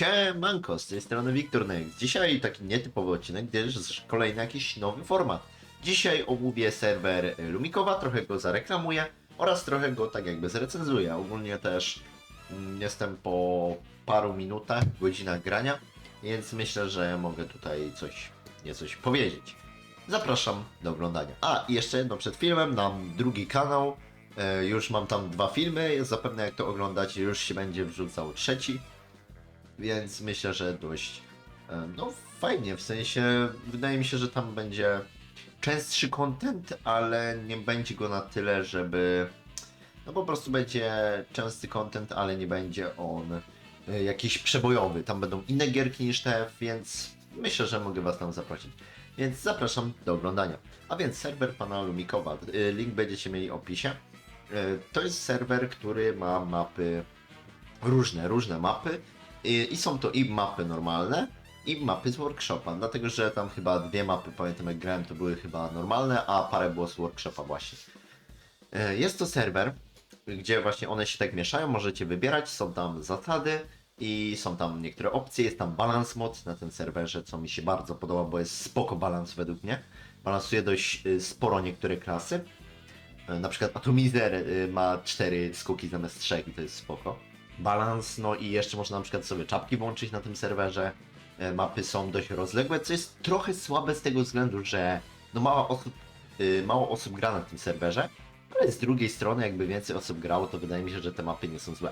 Siemanko, z tej strony Wiktor Nex. Dzisiaj taki nietypowy odcinek, gdyż kolejny jakiś nowy format. Dzisiaj omówię serwer Lumikowa, trochę go zareklamuję oraz trochę go tak jakby zrecenzuję. Ogólnie też mm, jestem po paru minutach, godzinach grania, więc myślę, że mogę tutaj coś, niecoś powiedzieć. Zapraszam do oglądania. A, i jeszcze jedno przed filmem, mam drugi kanał. E, już mam tam dwa filmy, zapewne jak to oglądacie, już się będzie wrzucał trzeci. Więc myślę, że dość e, no fajnie, w sensie wydaje mi się, że tam będzie częstszy content, ale nie będzie go na tyle, żeby no po prostu będzie częsty content, ale nie będzie on e, jakiś przebojowy. Tam będą inne gierki niż te, więc myślę, że mogę Was tam zaprosić. Więc zapraszam do oglądania. A więc serwer pana Lumikowa. E, Link będziecie mieli w opisie. To jest serwer, który ma mapy różne, różne mapy i, są to i mapy normalne, i mapy z workshopa, dlatego że tam chyba dwie mapy, pamiętam jak grałem, to były chyba normalne, a parę było z workshopa właśnie. E, Jest to serwer, gdzie właśnie one się tak mieszają, możecie wybierać, są tam zasady i są tam niektóre opcje, jest tam balans mod na tym serwerze, co mi się bardzo podoba, bo jest spoko balans według mnie. Balansuje dość y, sporo niektóre klasy. E, Na przykład Atomizer ma 4 skoki zamiast 3 i to jest spoko. Balans, no i jeszcze można na przykład sobie czapki włączyć na tym serwerze. E, Mapy są dość rozległe, co jest trochę słabe z tego względu, że no mało osób, y, mało osób gra na tym serwerze, ale z drugiej strony jakby więcej osób grało, to wydaje mi się, że te mapy nie są złe.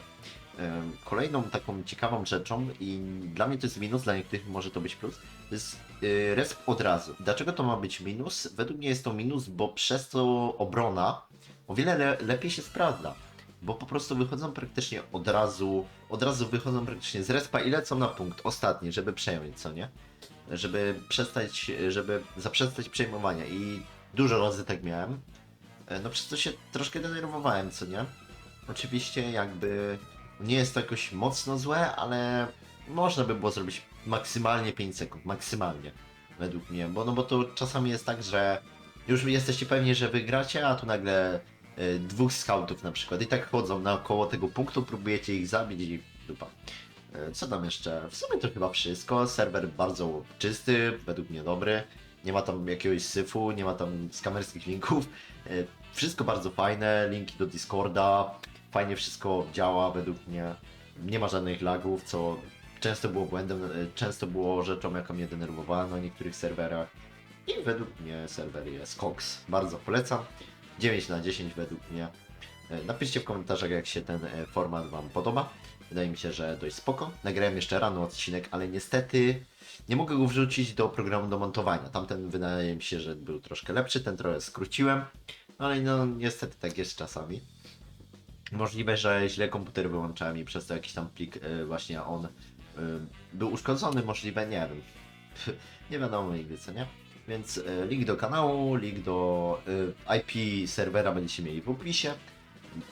Em, Kolejną taką ciekawą rzeczą i dla mnie to jest minus, dla niektórych może to być plus, to jest y, resp od razu. Dlaczego to ma być minus? Według mnie jest to minus, bo przez to obrona o wiele le lepiej się sprawdza. Bo po prostu wychodzą praktycznie od razu, od razu wychodzą praktycznie z respa i lecą na punkt ostatni, żeby przejąć, co nie? Żeby przestać, żeby zaprzestać przejmowania i dużo razy tak miałem. E, No przez to się troszkę denerwowałem, co nie? Oczywiście jakby nie jest to jakoś mocno złe, ale można by było zrobić maksymalnie 5 sekund, maksymalnie, według mnie, bo no bo to czasami jest tak, że już jesteście pewni, że wygracie, a tu nagle dwóch scoutów na przykład i tak chodzą naokoło tego punktu, próbujecie ich zabić i dupa. Y, Co tam jeszcze? W sumie to chyba wszystko. Serwer bardzo czysty, według mnie dobry. Nie ma tam jakiegoś syfu, nie ma tam skamerskich linków. Y, Wszystko bardzo fajne, linki do Discorda. Fajnie wszystko działa według mnie. Nie ma żadnych lagów, co często było błędem, często było rzeczą, jaka mnie denerwowała na niektórych serwerach. I według mnie serwer jest Cox. Bardzo polecam. 9 na 10 według mnie. E, Napiszcie w komentarzach, jak się ten e, format Wam podoba. Wydaje mi się, że dość spoko. Nagrałem jeszcze rano odcinek, ale niestety nie mogę go wrzucić do programu do montowania. Tamten wydaje mi się, że był troszkę lepszy, ten trochę skróciłem. No ale no niestety tak jest czasami. Możliwe, że źle komputer wyłączałem i przez to jakiś tam plik e, właśnie on był uszkodzony, możliwe, nie wiem. nie wiadomo nigdy, co nie? Więc e, link do kanału, link do e, IP serwera będziecie mieli w opisie.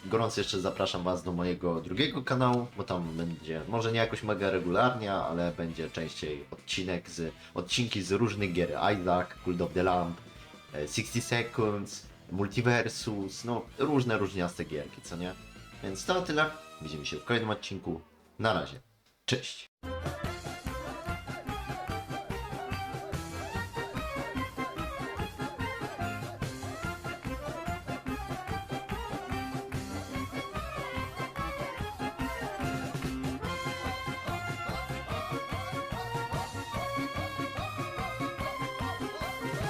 Gorąco jeszcze zapraszam Was do mojego drugiego kanału, bo tam będzie, może nie jakoś mega regularnie, ale będzie częściej odcinek z, odcinki z różnych gier. Isaac, Cult of the Lamp, e, 60 Seconds, Multiversus, no różne różniaste gierki, co nie? Więc to tyle. Widzimy się w kolejnym odcinku. Na razie. Cześć!